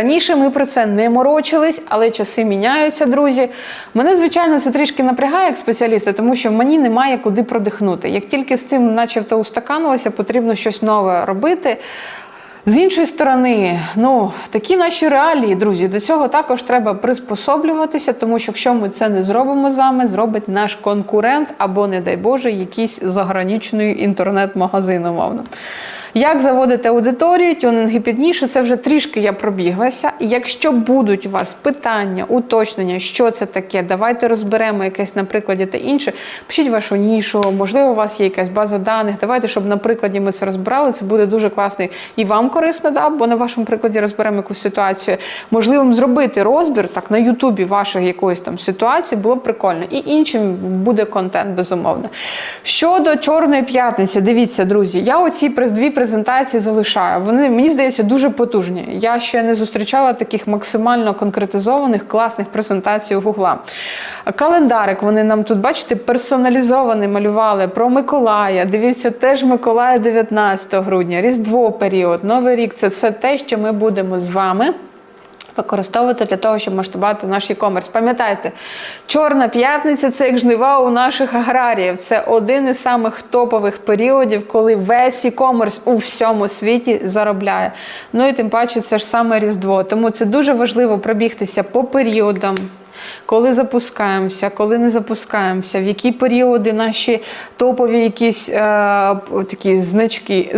Раніше ми про це не морочились, але часи міняються, друзі. Мене, звичайно, це трішки напрягає як спеціаліста, тому що мені немає куди продихнути. Як тільки з цим, начебто, устаканилося, потрібно щось нове робити. З іншої сторони, ну такі наші реалії, друзі, до цього також треба приспособлюватися, тому що якщо ми це не зробимо з вами, зробить наш конкурент або, не дай Боже, якийсь заграничний інтернет-магазин, умовно. Як заводити аудиторію, тюнинги піднішу, це вже трішки я пробіглася. Якщо будуть у вас питання, уточнення, що це таке, давайте розберемо якесь на прикладі та інше. Пишіть вашу нішу, можливо, у вас є якась база даних. Давайте, щоб на прикладі ми це розбирали. Це буде дуже класно і вам корисно, да? бо на вашому прикладі розберемо якусь ситуацію. Можливо, зробити розбір так на Ютубі вашої якоїсь там ситуації було б прикольно. І іншим буде контент, безумовно. Щодо Чорної п'ятниці, дивіться, друзі, я оці през- дві презентації залишаю. Вони мені здається дуже потужні. Я ще не зустрічала таких максимально конкретизованих класних презентацій у Гугла. Календарик вони нам тут, бачите, персоналізований малювали про Миколая. Дивіться, теж Миколая 19 грудня, Різдво період, Новий рік це все те, що ми будемо з вами. Використовувати для того, щоб масштабувати наш e-commerce. Пам'ятайте, Чорна п'ятниця це як жнива у наших аграріїв. Це один із самих топових періодів, коли весь e-commerce у всьому світі заробляє. Ну і тим паче це ж саме Різдво. Тому це дуже важливо пробігтися по періодам. Коли запускаємося, коли не запускаємося, в які періоди наші топові якісь е, такі значки